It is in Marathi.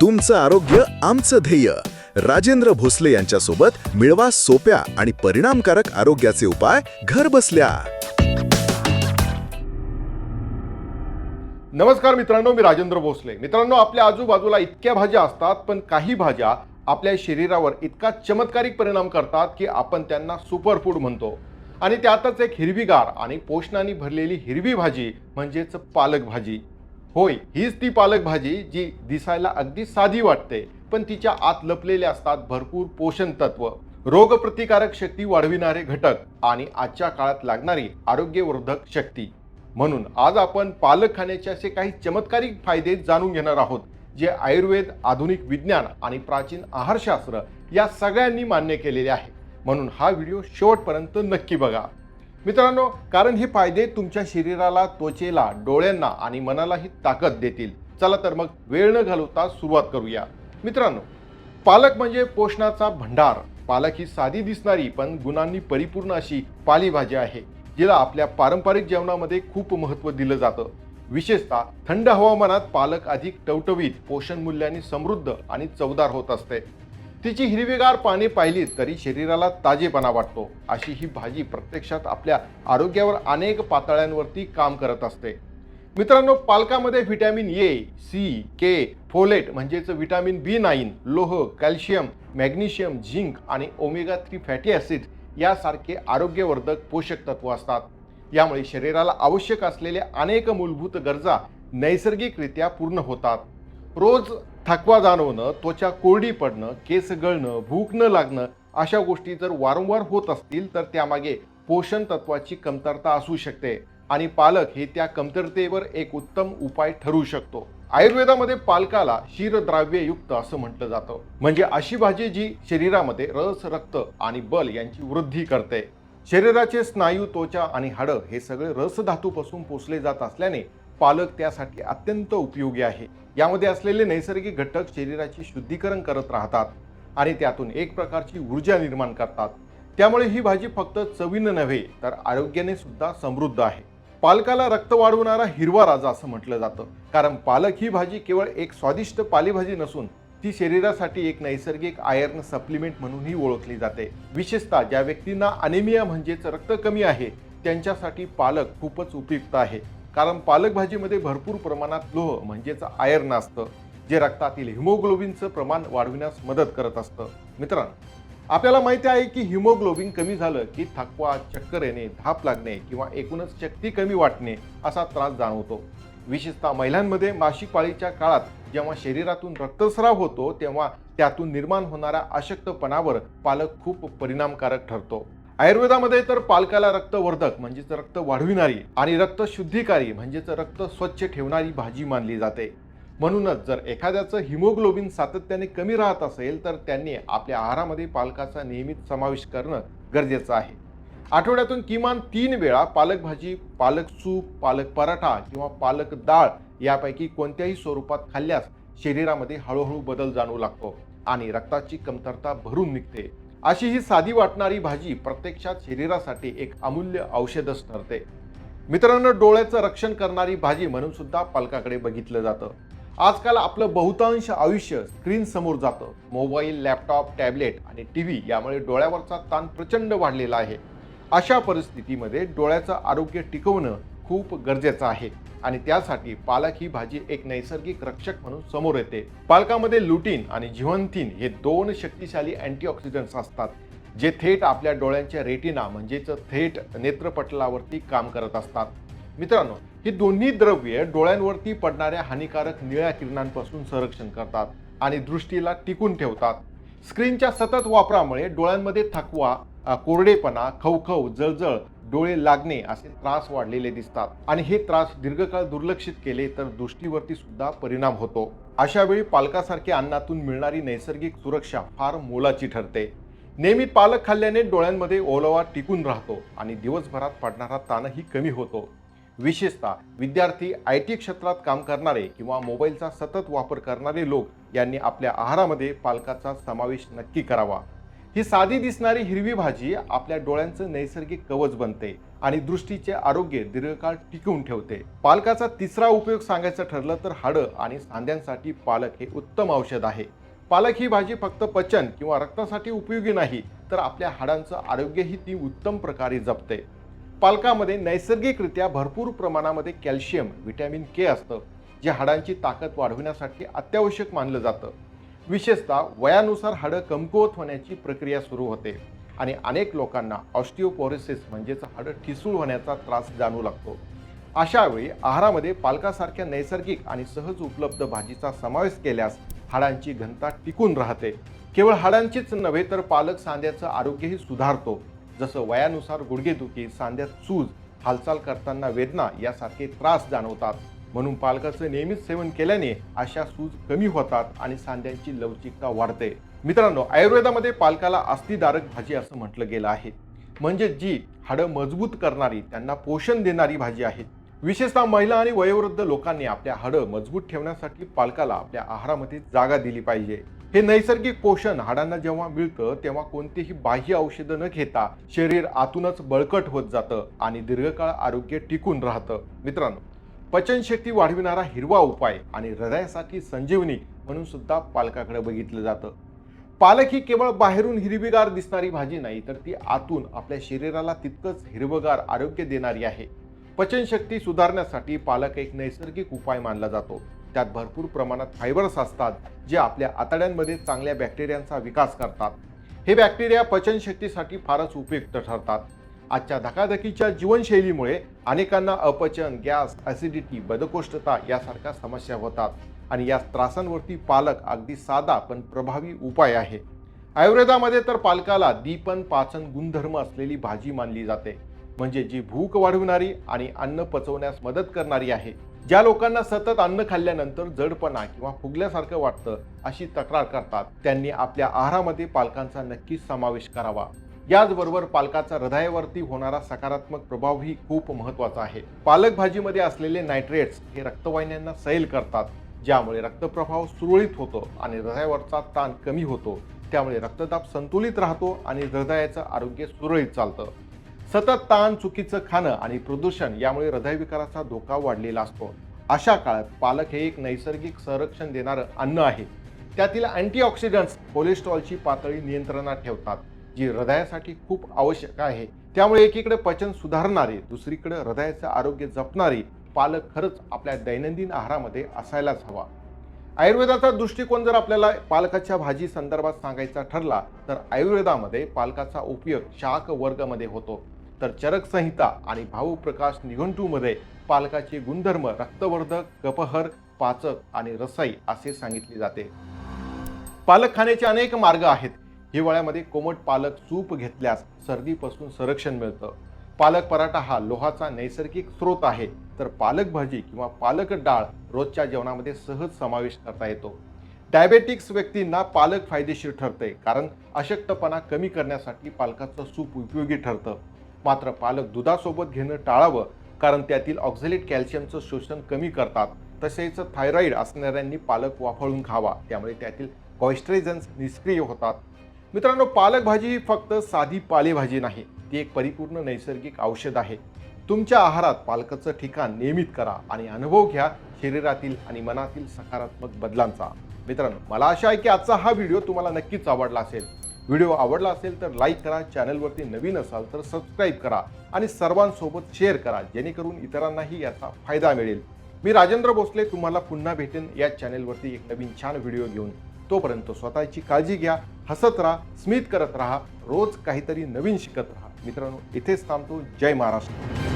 तुमचं आरोग्य आमचं ध्येय. राजेंद्र भोसले यांच्यासोबत मिळवा सोप्या आणि परिणामकारक आरोग्याचे उपाय घर बसल्या. नमस्कार मित्रांनो मी राजेंद्र भोसले. मित्रांनो आपल्या आजूबाजूला इतक्या भाज्या असतात पण काही भाज्या आपल्या शरीरावर इतका चमत्कारिक परिणाम करतात की आपण त्यांना सुपरफूड म्हणतो. आणि त्यातच एक हिरवीगार आणि पोषणाने भरलेली हिरवी भाजी म्हणजेच पालक भाजी. होय हीच ती पालक भाजी जी दिसायला अगदी साधी वाटते पण तिच्या आत लपलेले असतात भरपूर पोषण तत्व. रोगप्रतिकारक शक्ती वाढविणारे घटक आणि आजच्या काळात लागणारी आरोग्यवर्धक शक्ती. म्हणून आज आपण पालक खाण्याचे असे काही चमत्कारिक फायदे जाणून घेणार आहोत जे आयुर्वेद आधुनिक विज्ञान आणि प्राचीन आहारशास्त्र या सगळ्यांनी मान्य केलेले आहे. म्हणून हा व्हिडिओ शेवटपर्यंत नक्की बघा. मित्रांनो कारण हे फायदे तुमच्या शरीराला त्वचेला डोळ्यांना आणि मनालाही ताकद देतील. चला तर मग वेळ न घालवता सुरुवात करूया. मित्रांनो पालक म्हणजे पोषणाचा भंडार. पालक ही साधी दिसणारी पण गुणांनी परिपूर्ण अशी पालेभाजी आहे जिला आपल्या पारंपरिक जेवणामध्ये खूप महत्त्व दिलं जातं. विशेषतः थंड हवामानात पालक अधिक टवटवीत पोषण मूल्याने समृद्ध आणि चवदार होत असते. तिची हिरवीगार पाने पाहिली तरी शरीराला ताजेपणा वाटतो. अशी ही भाजी प्रत्यक्षात आपल्या आरोग्यावर अनेक पातळ्यांवरती काम करत असते. मित्रांनो पालकामध्ये vitamin A C K folate म्हणजेच व्हिटॅमिन बी नाईन लोह कॅल्शियम मॅग्नेशियम झिंक आणि ओमेगा थ्री फॅटी ॲसिड यासारखे आरोग्यवर्धक पोषक तत्व असतात. यामुळे शरीराला आवश्यक असलेल्या अनेक मूलभूत गरजा नैसर्गिकरित्या पूर्ण होतात. रोज थकवा जाणवणं त्वचा कोरडी पडणं केस गळणं भूक न लागणं अशा गोष्टी जर वारंवार होत असतील तर त्यामागे पोषण तत्वाची कमतरता असू शकते आणि पालक हे त्या कमतरतेवर एक उत्तम उपाय ठरू शकतो. आयुर्वेदामध्ये पालकाला शिरद्रव्ययुक्त असं म्हटलं जातं. म्हणजे अशी भाजी जी शरीरामध्ये रस रक्त आणि बल यांची वृद्धी करते. शरीराचे स्नायू त्वचा आणि हाडं हे सगळे रस धातूपासून पोचले जात असल्याने पालक त्यासाठी अत्यंत उपयोगी आहे. यामध्ये असलेले नैसर्गिक घटक शरीराची शुद्धीकरण करत राहतात आणि त्यातून एक प्रकारची ऊर्जा निर्माण करतात. त्यामुळे ही भाजी फक्त चवीनं नव्हे तर आरोग्याने सुद्धा समृद्ध आहे. पालकाला रक्त वाढवणारा हिरवा राजा असं म्हटलं जातं. कारण पालक ही भाजी केवळ एक स्वादिष्ट पालेभाजी नसून ती शरीरासाठी एक नैसर्गिक आयर्न सप्लिमेंट म्हणूनही ओळखली जाते. विशेषतः ज्या व्यक्तींना अनिमिया म्हणजेच रक्त कमी आहे त्यांच्यासाठी पालक खूपच उपयुक्त आहे. कारण पालक भाजीमध्ये भरपूर प्रमाणात लोह म्हणजेच आयर्न असतं जे रक्तातील हिमोग्लोबिनचं प्रमाण वाढविण्यास मदत करत असतं. मित्रांनो आपल्याला माहिती आहे की हिमोग्लोबिन कमी झालं की थकवा चक्कर येणे धाप लागणे किंवा एकूणच शक्ती कमी वाटणे असा त्रास जाणवतो. विशेषतः महिलांमध्ये मासिक पाळीच्या काळात जेव्हा शरीरातून रक्तस्राव होतो तेव्हा त्यातून निर्माण होणाऱ्या अशक्तपणावर पालक खूप परिणामकारक ठरतो. आयुर्वेदामध्ये तर पालकाला रक्तवर्धक म्हणजेच रक्त वाढविणारी आणि रक्त शुद्धीकारी म्हणजेच रक्त स्वच्छ ठेवणारी भाजी मानली जाते. म्हणूनच जर एखाद्याचं हिमोग्लोबिन सातत्याने कमी राहत असेल तर त्यांनी आपल्या आहारामध्ये पालकाचा नियमित समावेश करणं गरजेचं आहे. आठवड्यातून किमान तीन वेळा पालक भाजी पालक सूप पालक पराठा किंवा पालक डाळ यापैकी कोणत्याही स्वरूपात खाल्ल्यास शरीरामध्ये हळूहळू बदल जाणू लागतो आणि रक्ताची कमतरता भरून निघते. अशी ही साधी वाटणारी भाजी प्रत्यक्षात शरीरासाठी एक अमूल्य औषधच ठरते. मित्रांनो डोळ्याचं रक्षण करणारी भाजी म्हणून सुद्धा पालकाकडे बघितलं जातं. आजकाल आपलं बहुतांश आयुष्य स्क्रीन समोर जातं. मोबाईल लॅपटॉप टॅबलेट आणि टी व्ही यामुळे डोळ्यावरचा ताण प्रचंड वाढलेला आहे. अशा परिस्थितीमध्ये डोळ्याचं आरोग्य टिकवणं खूप गरजेचं आहे. आणि त्यासाठी पालक ही भाजी एक नैसर्गिक रक्षक म्हणून समोर येते. पालकामध्ये लुटीन आणि जिवंतीन हे दोन शक्तिशाली अँटीऑक्सिडंट्स असतात जे थेट आपल्या डोळ्यांच्या रेटिना म्हणजेच थेट नेत्रपटलावरती काम करत असतात. मित्रांनो ही दोन्ही द्रव्ये डोळ्यांवरती पडणाऱ्या हानिकारक निळ्या किरणांपासून संरक्षण करतात आणि दृष्टीला टिकून ठेवतात. स्क्रीनच्या सतत वापरामुळे डोळ्यांमध्ये थकवा कोरडेपणा खवखव जळजळ डोळे लागणे असे त्रास वाढलेले दिसतात. आणि हे त्रास दीर्घकाळ दुर्लक्षित केले तर दृष्टीवरती सुद्धा परिणाम होतो. अशा वेळी पालकासारख्या अन्नातून मिळणारी नैसर्गिक सुरक्षा फार मोलाची ठरते. नेहमी पालक खाल्ल्याने डोळ्यांमध्ये ओलावा टिकून राहतो आणि दिवसभरात पडणारा ताणही कमी होतो. विशेषतः विद्यार्थी आय टी क्षेत्रात काम करणारे किंवा मोबाईलचा सतत वापर करणारे लोक यांनी आपल्या आहारामध्ये पालकाचा समावेश नक्की करावा. ही साधी दिसणारी हिरवी भाजी आपल्या डोळ्यांचं नैसर्गिक कवच बनते आणि दृष्टीचे आरोग्य दीर्घकाळ टिकवून ठेवते. पालकाचा तिसरा उपयोग सांगायचं ठरलं तर हाडं आणि सांध्यांसाठी पालक हे उत्तम औषध आहे. पालक ही भाजी फक्त पचन किंवा रक्तासाठी उपयोगी नाही तर आपल्या हाडांचं आरोग्यही ती उत्तम प्रकारे जपते. पालकामध्ये नैसर्गिकरित्या भरपूर प्रमाणामध्ये कॅल्शियम व्हिटॅमिन के असतं जे हाडांची ताकद वाढवण्यासाठी अत्यावश्यक मानलं जातं. विशेषतः वयानुसार हाडं कमकुवत होण्याची प्रक्रिया सुरू होते आणि अनेक लोकांना ऑस्टिओपोरिसिस म्हणजेच हाडं ठिसूळ होण्याचा त्रास जाणू लागतो. अशा वेळी आहारामध्ये पालकासारख्या नैसर्गिक आणि सहज उपलब्ध भाजीचा समावेश केल्यास हाडांची घनता टिकून राहते. केवळ हाडांचीच नव्हे तर पालक सांध्याचं आरोग्यही सुधारतो. जसं वयानुसार गुडघेदुखी सांध्यात सूज हालचाल करताना वेदना यासारखे त्रास जाणवतात. म्हणून पालकाचं नियमित सेवन केल्याने अशा सूज कमी होतात आणि सांध्यांची लवचिकता वाढते. मित्रांनो आयुर्वेदामध्ये पालकाला अस्थिदारक भाजी असं म्हटलं गेलं आहे. म्हणजे जी हाडं मजबूत करणारी त्यांना पोषण देणारी भाजी आहे. विशेषतः महिला आणि वयोवृद्ध लोकांनी आपल्या हाडं मजबूत ठेवण्यासाठी पालकाला आपल्या आहारामध्ये जागा दिली पाहिजे. हे नैसर्गिक पोषण हाडांना जेव्हा मिळतं तेव्हा कोणतीही बाह्य औषधं न घेता शरीर आतूनच बळकट होत जातं आणि दीर्घकाळ आरोग्य टिकून राहतं. मित्रांनो पचनशक्ती वाढविणारा हिरवा उपाय आणि हृदयासाठी संजीवनी म्हणून सुद्धा पालकाकडे बघितलं जातं. पालक ही केवळ बाहेरून हिरवीगार दिसणारी भाजी नाही तर ती आतून आपल्या शरीराला तितकंच हिरवगार आरोग्य देणारी आहे. पचनशक्ती सुधारण्यासाठी पालक एक नैसर्गिक उपाय मानला जातो. त्यात भरपूर प्रमाणात फायबर्स असतात जे आपल्या आतड्यांमध्ये चांगल्या बॅक्टेरियांचा विकास करतात. हे बॅक्टेरिया पचनशक्तीसाठी फारच उपयुक्त ठरतात. आजच्या धकाधकीच्या जीवनशैलीमुळे अनेकांना अपचन गॅस ॲसिडिटी बदकोष्ठता यासारख्या समस्या होतात. आणि या त्रासांवरती पालक अगदी साधा पण प्रभावी उपाय आहे. आयुर्वेदामध्ये तर पालकाला दीपन पाचन गुणधर्म असलेली भाजी मानली जाते. म्हणजे जी भूक वाढवणारी आणि अन्न पचवण्यास मदत करणारी आहे. ज्या लोकांना सतत अन्न खाल्ल्यानंतर जडपणा किंवा फुगल्यासारखं वाटतं अशी तक्रार करतात. त्यांनी आपल्या आहारामध्ये पालकांचा नक्कीच समावेश करावा. याचबरोबर पालकाचा हृदयावरती होणारा सकारात्मक प्रभाव ही खूप महत्त्वाचा आहे. पालक भाजीमध्ये असलेले नायट्रेट्स हे रक्तवाहिन्यांना सैल करतात ज्यामुळे रक्तप्रवाह सुरळीत होतो आणि हृदयावरचा ताण कमी होतो. त्यामुळे रक्तदाब संतुलित राहतो आणि हृदयाचं आरोग्य सुरळीत चालतं. सतत ताण चुकीचं खाणं आणि प्रदूषण यामुळे हृदयविकाराचा धोका वाढलेला असतो. अशा काळात पालक हे एक नैसर्गिक संरक्षण देणारं अन्न आहे. त्यातील अँटीऑक्सिडंट्स कोलेस्ट्रॉलची पातळी नियंत्रणात ठेवतात. जी हृदयासाठी खूप आवश्यक आहे त्यामुळे एकीकडे पचन सुधारणारे दुसरीकडे हृदयाचं आरोग्य जपणारे पालक खरंच आपल्या दैनंदिन आहारामध्ये असायलाच हवा. आयुर्वेदाचा दृष्टिकोन जर आपल्याला पालकाच्या भाजी संदर्भात सांगायचा ठरला तर आयुर्वेदामध्ये पालकाचा उपयोग शाक वर्गमध्ये होतो. तर चरक संहिता आणि भाऊप्रकाश निघंटूमध्ये पालकाचे गुणधर्म रक्तवर्धक कपहर पाचक आणि रसाई असे सांगितले जाते. पालक खाण्याचे अनेक मार्ग आहेत. हिवाळ्यामध्ये कोमट पालक सूप घेतल्यास सर्दीपासून संरक्षण मिळतं. पालक पराठा हा लोहाचा नैसर्गिक स्रोत आहे. तर पालक भाजी किंवा पालक डाळ रोजच्या जेवणामध्ये सहज समावेश करता येतो. डायबेटिक्स व्यक्तींना पालक फायदेशीर ठरते कारण अशक्तपणा कमी करण्यासाठी पालकाचं सूप उपयोगी ठरतं. मात्र पालक दुधासोबत घेणं टाळावं कारण त्यातील ऑक्झलेट कॅल्शियमचं शोषण कमी करतात. तसेच थायरॉईड असणाऱ्यांनी पालक वाफळून खावा त्यामुळे त्यातील कॉइस्ट्रेजन्स निष्क्रिय होतात. मित्रांनो पालक भाजी फक्त साधी पालेभाजी नाही ती एक परिपूर्ण नैसर्गिक औषध आहे. तुमच्या आहारात पालकाचं ठिकाण नियमित करा आणि अनुभव घ्या शरीरातील आणि मनातील सकारात्मक बदलांचा. मित्रांनो मला आशा आहे की आजचा हा व्हिडिओ तुम्हाला नक्कीच आवडला असेल. व्हिडिओ आवडला असेल तर लाईक करा चॅनलवरती नवीन असाल तर सबस्क्राईब करा आणि सर्वांसोबत शेअर करा जेणेकरून इतरांनाही याचा फायदा मिळेल. मी राजेंद्र भोसले तुम्हाला पुन्हा भेटेन या चॅनेलवरती एक नवीन छान व्हिडिओ घेऊन. तोपर्यंत स्वतःची काळजी घ्या हसत राहा स्मित करत राहा रोज काहीतरी नवीन शिकत राहा. मित्रांनो इथेच थांबतो. जय महाराष्ट्र.